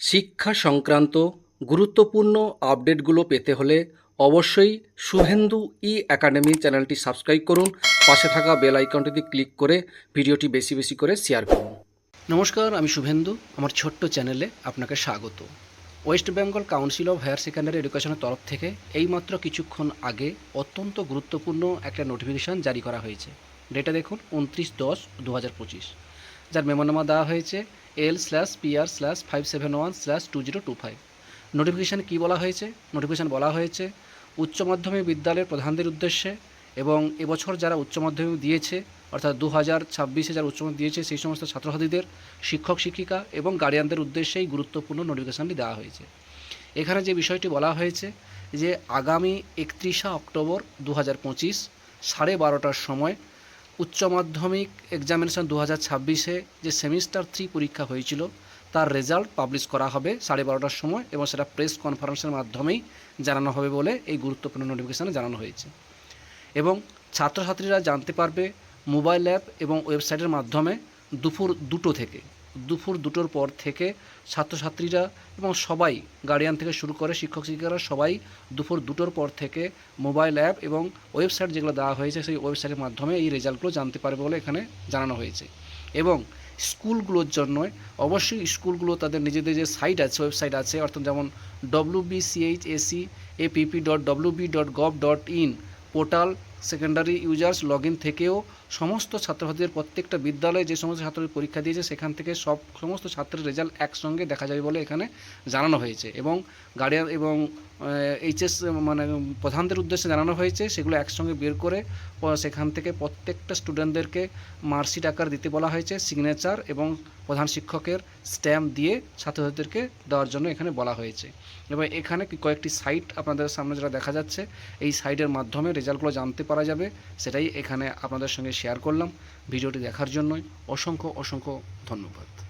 শিক্ষা সংক্রান্ত গুরুত্বপূর্ণ আপডেটগুলো পেতে হলে অবশ্যই শুভেন্দু ই একাডেমি চ্যানেলটি সাবস্ক্রাইব করুন। পাশে থাকা বেল আইকনটিতে ক্লিক করে ভিডিওটি বেশি বেশি করে শেয়ার করুন। নমস্কার, আমি শুভেন্দু। আমার ছোট্ট চ্যানেলে আপনাকে স্বাগত। West Bengal council of higher secondary এডুকেশনের তরফ থেকে এইমাত্র কিছুক্ষণ আগে অত্যন্ত গুরুত্বপূর্ণ একটা নোটিফিকেশান জারি করা হয়েছে। ডেটা দেখুন, উনত্রিশ দশ দু হাজার পঁচিশ। যার মেমোনামা দেওয়া হয়েছে L slash PR slash five seven one slash two zero two five নোটিফিকেশানে কী বলা হয়েছে? নোটিফিকেশান বলা হয়েছে, উচ্চ মাধ্যমিক বিদ্যালয়ের প্রধানদের উদ্দেশ্যে এবং এবছর যারা উচ্চ মাধ্যমিক দিয়েছে, অর্থাৎ দু হাজার ছাব্বিশে যারা উচ্চ মাধ্যমিক দিয়েছে, সেই সমস্ত ছাত্রছাত্রীদের শিক্ষক, শিক্ষিকা এবং গার্ডিয়ানদের উদ্দেশ্যেই গুরুত্বপূর্ণ নোটিফিকেশানটি দেওয়া হয়েছে। এখানে যে বিষয়টি বলা হয়েছে যে আগামী একত্রিশে অক্টোবর দু হাজার পঁচিশ সাড়ে বারোটার সময় উচ্চ মাধ্যমিক এক্সামিনেশন দু হাজার ছাব্বিশে যে সেমিস্টার থ্রি পরীক্ষা হয়েছিল, তার রেজাল্ট পাবলিশ করা হবে সাড়ে বারোটার সময় এবং সেটা প্রেস কনফারেন্সের মাধ্যমেই জানানো হবে বলে এই গুরুত্বপূর্ণ নোটিফিকেশানে জানানো হয়েছে। এবং ছাত্রছাত্রীরা জানতে পারবে মোবাইল অ্যাপ এবং ওয়েবসাইটের মাধ্যমে দুপুর দুটো থেকে। দুপুর দুটোর পর থেকে ছাত্রছাত্রীরা এবং সবাই গার্ডিয়ান থেকে শুরু করে শিক্ষক শিক্ষিকারা সবাই দুপুর দুটোর পর থেকে মোবাইল অ্যাপ এবং ওয়েবসাইট যেগুলো দেওয়া হয়েছে সেই ওয়েবসাইটের মাধ্যমে এই রেজাল্টগুলো জানতে পারবে বলে এখানে জানানো হয়েছে। এবং স্কুলগুলোর জন্য অবশ্যই স্কুলগুলো তাদের নিজেদের যে সাইট আছে, ওয়েবসাইট আছে, অর্থাৎ যেমন BCH AC APP dot W B dot gov dot in portal secondary users log in থেকেও সমস্ত ছাত্রছাত্রীদের প্রত্যেকটা বিদ্যালয়ে যে সমস্ত ছাত্রদের পরীক্ষা দিয়েছে, সেখান থেকে সব, সমস্ত ছাত্রের রেজাল্ট একসঙ্গে দেখা যাবে বলে এখানে জানানো হয়েছে। এবং গার্ডিয়ান এবং এইচএস মানে প্রধানদের উদ্দেশ্যে জানানো হয়েছে, সেগুলো একসঙ্গে বের করে সেখান থেকে প্রত্যেকটা স্টুডেন্টদেরকে মার্কশিট আকার দিতে বলা হয়েছে সিগনেচার এবং প্রধান শিক্ষকের স্ট্যাম্প দিয়ে ছাত্রছাত্রীদেরকে দেওয়ার জন্য এখানে বলা হয়েছে। এবং এখানে কয়েকটি সাইট আপনাদের সামনে যেটা দেখা যাচ্ছে, এই সাইটের মাধ্যমে রেজাল্টগুলো জানতে পারা যাবে সেটাই এখানে আপনাদের সঙ্গে শেয়ার করলাম। ভিডিওটি দেখার জন্যই অসংখ্য অসংখ্য ধন্যবাদ।